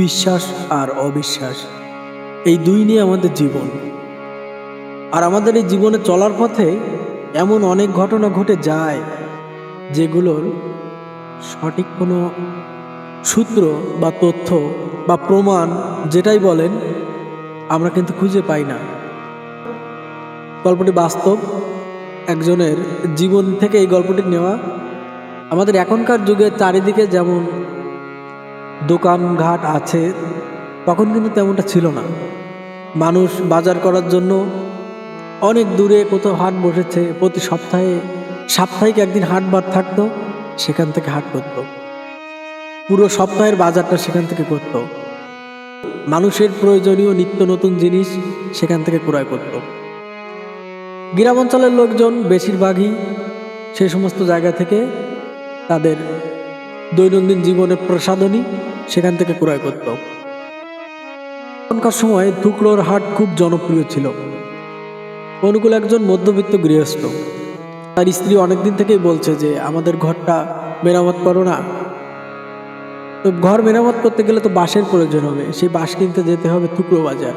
বিশ্বাস আর অবিশ্বাস, এই দুই নিয়ে আমাদের জীবন। আর আমাদের এই জীবনে চলার পথে এমন অনেক ঘটনা ঘটে যায়, যেগুলোর সঠিক কোনো সূত্র বা তথ্য বা প্রমাণ যেটাই বলেন, আমরা কিন্তু খুঁজে পাই না। গল্পটি বাস্তব, একজনের জীবন থেকে এই গল্পটি নেওয়া, আমাদের এখনকার যুগে চারিদিকে যেমন দোকানঘাট আছে, তখন কিন্তু তেমনটা ছিল না। মানুষ বাজার করার জন্য অনেক দূরে কোথাও হাট বসেছে, প্রতি সপ্তাহে সাপ্তাহিক একদিন হাট বার থাকতো, সেখান থেকে হাট করতো। পুরো সপ্তাহের বাজারটা সেখান থেকে করত। মানুষের প্রয়োজনীয় নিত্য নতুন জিনিস সেখান থেকে ক্রয় করত। গ্রাম অঞ্চলের লোকজন বেশিরভাগই সে সমস্ত জায়গা থেকে তাদের দৈনন্দিন জীবনের প্রসাধনী, সেখান থেকে ক্রয় করত। তখনকার সময় টুকরোর হাট খুব জনপ্রিয় ছিল। অনুকূল একজন মধ্যবিত্ত গৃহস্থ। তার স্ত্রী অনেকদিন থেকেই বলছে যে, আমাদের ঘরটা মেরামত করো না। তো ঘর মেরামত করতে গেলে তো বাঁশের প্রয়োজন হবে। সেই বাঁশ কিনতে যেতে হবে টুকরো বাজার।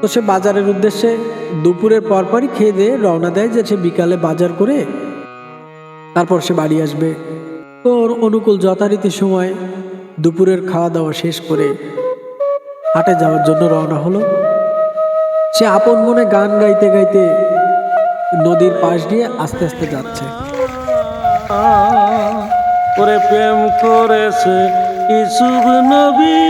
তো সে বাজারের উদ্দেশ্যে দুপুরের পরপরই খেয়ে দিয়ে রওনা দেয় যে, সে বিকালে বাজার করে তারপর সে বাড়ি আসবে। তো ওর অনুকূল যথারীতি সময় দুপুরের খাওয়া দাওয়া শেষ করে হাটে যাওয়ার জন্য রওনা হলো। সে আপন মনে গান গাইতে গাইতে নদীর পাশ দিয়ে আস্তে আস্তে যাচ্ছে। করে প্রেম করেছে ইসুব নবী।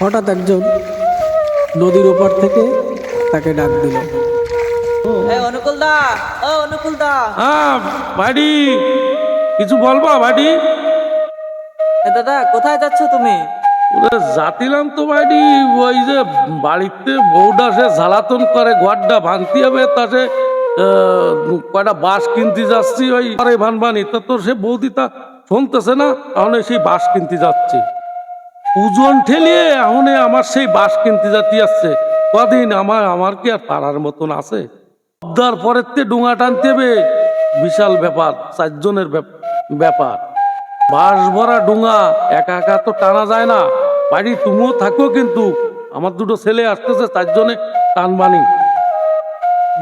হঠাৎ একজন নদীর ওপার থেকে তাকে ডাক দিল। অনুকূল দা ও অনুকূল দা হ্যাঁ বাড়ি কিছু বলবা বাড়ি? দাদা কোথায় যাচ্ছ তুমি? ওরে যাতিলাম তো বাড়ি ওই যে বাড়িতে বউডা সে জ্বালাতন করে ঘরটা ভাঙতে হবে তা সে আহ, কয়টা বাঁশ কিনতে যাচ্ছি ওই আরে ভানবানি তা তো সে বৌদি তা শুনতেছে না এখন সেই বাঁশ কিনতে যাচ্ছি। ওজন ঠেলিয়ে এখন আমার সেই বাঁশ কিনতে যাতে যাচ্ছে কদিন আমার আমার কি আর পাড়ার মতন আছে? পদ্মার পরের তে ডুঙা টানতে হবে। বিশাল ব্যাপার চারজনের ব্যাপ- ব্যাপার। বাঁশ ভরা ডুঙা একা একা তো টানা যায় না। বাড়ি তুমিও থাকো কিন্তু আমার দুটো ছেলে আসতেছে চারজনে টানবানি।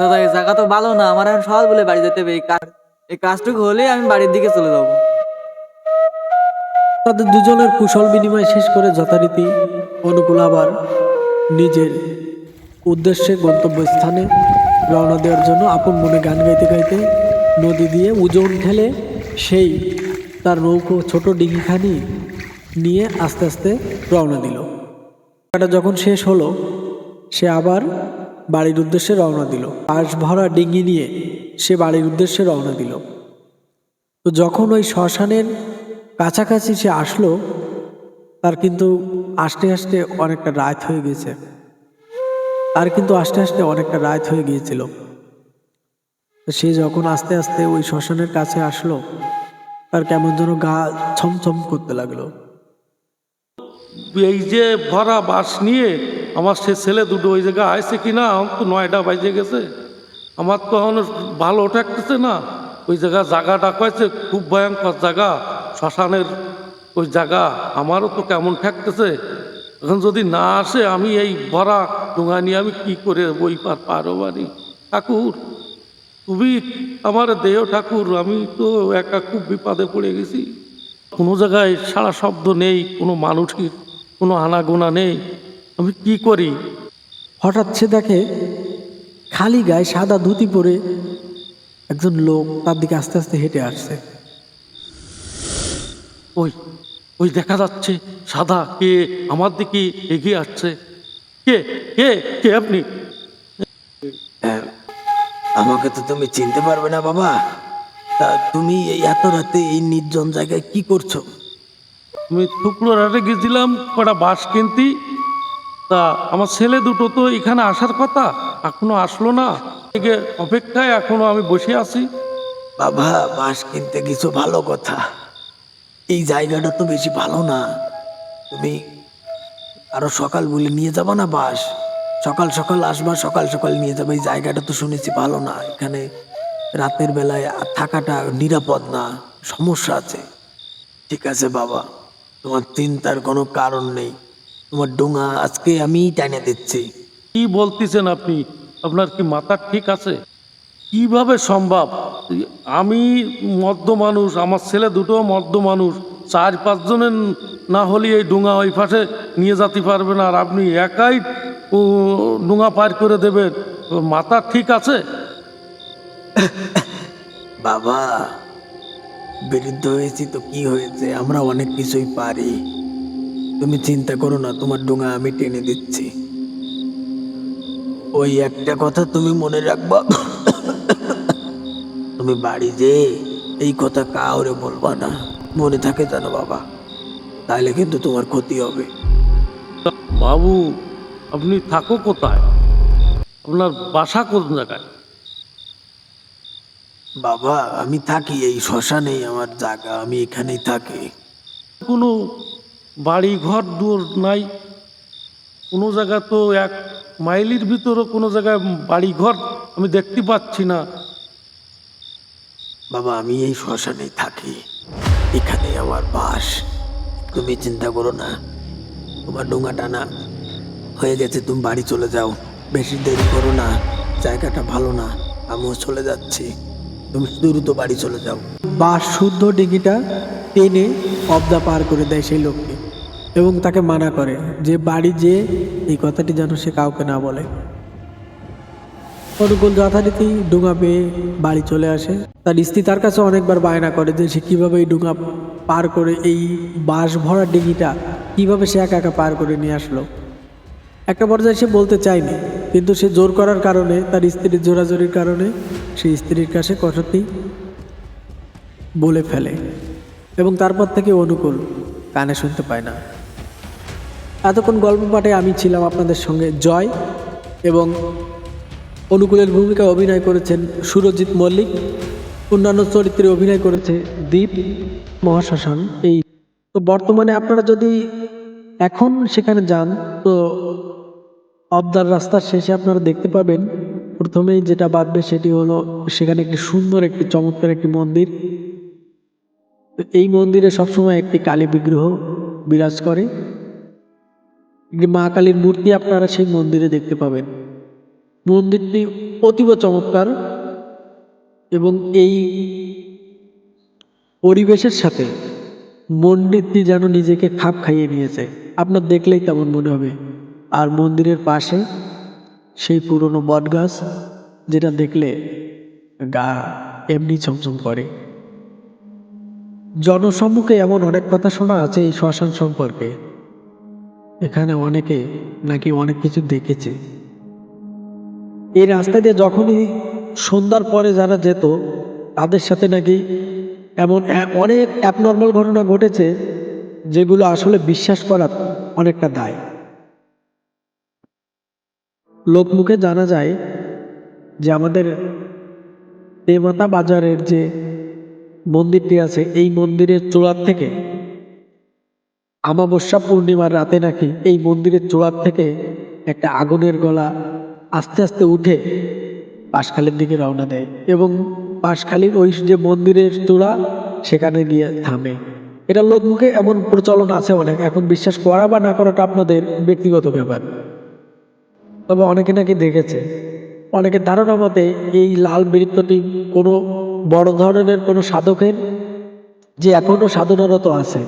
দাদা এই জায়গা তো ভালো না আমার এখন সকাল বলে বাড়ি যেতে হবে। এই কাজ এই কাজটুকু হলে আমি বাড়ির দিকে চলে যাব। তাদের দুজনের কুশল বিনিময় শেষ করে যথারীতি অনুকূল আবার নিজের উদ্দেশ্যে গন্তব্যস্থানে রওনা দেওয়ার জন্য আপন মনে গান গাইতে গাইতে নদী দিয়ে ওজন ঠেলে সেই তার নৌকো ছোট ডিঙিখানি নিয়ে আস্তে আস্তে রওনা দিল। এটা যখন শেষ হলো, সে আবার বাড়ির উদ্দেশ্যে রওনা দিল। পাশ ভরা ডিঙি নিয়ে সে বাড়ির উদ্দেশ্যে রওনা দিল। তো যখন ওই শ্মশানের কাছাকাছি সে আসলো, তার কিন্তু আসতে আসতে অনেকটা রাত হয়ে গেছে। তার কিন্তু আস্তে আস্তে অনেকটা রাত হয়ে গিয়েছিল। সে যখন আস্তে আস্তে ওই শ্মশানের কাছে আসলো, তার কেমন যেন গা ছমছম করতে লাগল। এই যে ভরা বাস নিয়ে আমার সে ছেলে দুটো ওই জায়গায় আইসে কি না আমার তো নয়টা বাজে গেছে। আমার তো এখন ভালো ঠেকতেছে না। ওই জায়গা জায়গাটা কয়েছে, খুব ভয়ঙ্কর জায়গা। শ্মশানের ওই জায়গা আমারও তো কেমন ঠেকতেছে। এখন যদি না আসে, আমি এই ভরা ডোঙা নিয়ে আমি কি করে বই পার পারো বাড়ি ঠাকুর তুমি আমার দেহ ঠাকুর আমি তো একা খুব বিপদে পড়ে গেছি। কোনো জায়গায় সারা শব্দ নেই কোনো মানুষের কোনো আনাগোনা নেই আমি কি করি? হঠাৎ সে দেখে খালি গায়ে সাদা ধুতি পরে একজন লোক তার দিকে আস্তে আস্তে হেঁটে আসছে। ওই ওই দেখা যাচ্ছে সাদা কে আমার দিকে এগিয়ে আসছে। কে কে কে আপনি? আমাকে তো তুমি চিনতে পারবে না বাবা। তা তুমি এই এত রাতে এই নির্জন জায়গায় কি করছ? আমি টুকরো রাটে গেছিলাম কটা বাস কিনতি। তা আমার ছেলে দুটো তো এখানে আসার কথা এখনও আসলো না। এদিকে অপেক্ষায় এখনও আমি বসে আছি। বাবা বাস কিনতে কিছু ভালো কথা। এই জায়গাটা তো বেশি ভালো না। তুমি আরও সকাল বলে নিয়ে যাবা না বাঁশ সকাল সকাল আসবা, সকাল সকাল নিয়ে যাবে। এই জায়গাটা তো শুনেছি ভালো না। এখানে রাতের বেলায় থাকাটা নিরাপদ না। সমস্যা আছে। ঠিক আছে বাবা। তোমার চিন্তার কোনো কারণ নেই। তোমার ডোঙা আজকে আমি টাইনে দিচ্ছি। কি বলতেছেন আপনি? আপনার কি মাথা ঠিক আছে? কীভাবে সম্ভব? আমি মদ্য মানুষ আমার ছেলে দুটো মদ্য মানুষ চার, পাঁচজনের না হলে এই ডুঙা ওই পাশে নিয়ে যেতে পারবে না। আর আপনি একাই ডুঙা পার করে দেবেন। মাথা ঠিক আছে? বাবা, বিরুদ্ধ হয়েছি তো কি হয়েছে? আমরা অনেক কিছুই পারি। তুমি চিন্তা করো না, তোমার ডোঙা আমি টেনে দিচ্ছি। ওই একটা কথা তুমি মনে রাখবা? তুমি বাড়ি যে এই কথা কাউরে বলবা না। মনে থাকে জানো বাবা। তাহলে কিন্তু তোমার ক্ষতি হবে। বাবু আপনি থাকো কোথায়? আপনার বাসা কোন জায়গায়? বাবা আমি থাকি এই শ্মশানেই আমার জায়গা আমি এখানেই থাকি। কোনো বাড়ি ঘর দূর নাই? কোনো জায়গা তো এক মাইলের ভিতরও কোনো জায়গায় বাড়ি ঘর আমি দেখতে পাচ্ছি না। বাবা আমি এই শ্মশানেই থাকি। এখানে আমার বাস। তুমি চিন্তা করো না। তোমার ডোঙা টানা হয়ে গেছে, তুমি বাড়ি চলে যাও। বেশি দেরি করো না, জায়গাটা ভালো না, আমিও চলে যাচ্ছি। তুমি দ্রুত বাড়ি চলে যাও। বাস শুদ্ধ ডিঙিটা টেনে অবদা পার করে দেয় সেই লোককে এবং তাকে মানা করে যে বাড়ি যে এই কথাটি যেন সে কাউকে না বলে। অনুকূল যথারীতি ডুঙা পেয়ে বাড়ি চলে আসে? তার স্ত্রী তার কাছে অনেকবার বায়না করে যে সে কীভাবে এই ডুঙা পার করে, এই বাঁশ ভরা ডিঙিটা কীভাবে সে একা একা পার করে নিয়ে আসলো? একটা পর্যায়ে সে বলতে চায়নি, কিন্তু সে জোর করার কারণে, তার স্ত্রীর জোরাজোরির কারণে, সে স্ত্রীর কাছে কথাটি বলে ফেলে এবং তারপর থেকে অনুকূল কানে শুনতে পায় না। এতক্ষণ গল্প পাঠে আমি ছিলাম আপনাদের সঙ্গে জয় এবং অনুকূলের ভূমিকায় অভিনয় করেছেন সুরজিৎ মল্লিক। অন্যান্য চরিত্রে অভিনয় করেছে দীপ মহাশ্মশান। এই তো বর্তমানে আপনারা যদি এখন সেখানে যান, তো অবদার রাস্তার শেষে আপনারা দেখতে পাবেন, প্রথমেই যেটা বাঁধবে সেটি হলো সেখানে একটি সুন্দর, একটি চমৎকার একটি মন্দির। এই মন্দিরে সবসময় একটি কালী বিগ্রহ বিরাজ করে। মা কালীর মূর্তি আপনারা সেই মন্দিরে দেখতে পাবেন। মন্দিরটি অতীব চমৎকার এবং এই পরিবেশের সাথে মন্দিরটি যেন নিজেকে খাপ খাইয়ে নিয়েছে। আপনার দেখলেই তেমন মনে হবে। আর মন্দিরের পাশে সেই পুরনো বটগাছ, যেটা দেখলে গা এমনি ছমছম করে। জনসম্মুখে এমন অনেক কথা শোনা আছে এই শ্মশান সম্পর্কে। এখানে অনেকে নাকি অনেক কিছু দেখেছে। এই রাস্তা দিয়ে যখনই সন্ধ্যার পরে যারা যেত, তাদের সাথে নাকি এমন অনেক অ্যাবনর্মাল ঘটনা ঘটেছে, যেগুলো আসলে বিশ্বাস করা অনেকটা দায়। লোকমুখে জানা যায় যে আমাদের দেবতা বাজারের যে মন্দিরটি আছে, এই মন্দিরের চূড়ার থেকে আমাবস্যা পূর্ণিমার রাতে নাকি এই মন্দিরের চূড়ার থেকে একটা আগুনের গলা আস্তে আস্তে উঠে পাশখালির দিকে রওনা দেয় এবং পাশখালির ওই যে মন্দিরের চূড়া সেখানে গিয়ে থামে। এটা লোকমুখে এমন প্রচলন আছে অনেক। এখন বিশ্বাস করা বা না করাটা আপনাদের ব্যক্তিগত ব্যাপার। তবে অনেকে নাকি দেখেছে। অনেকের ধারণা মতে এই লাল বৃত্তটি কোনো বড় ধরনের কোনো সাধকের যে এখনও সাধনারত আছে।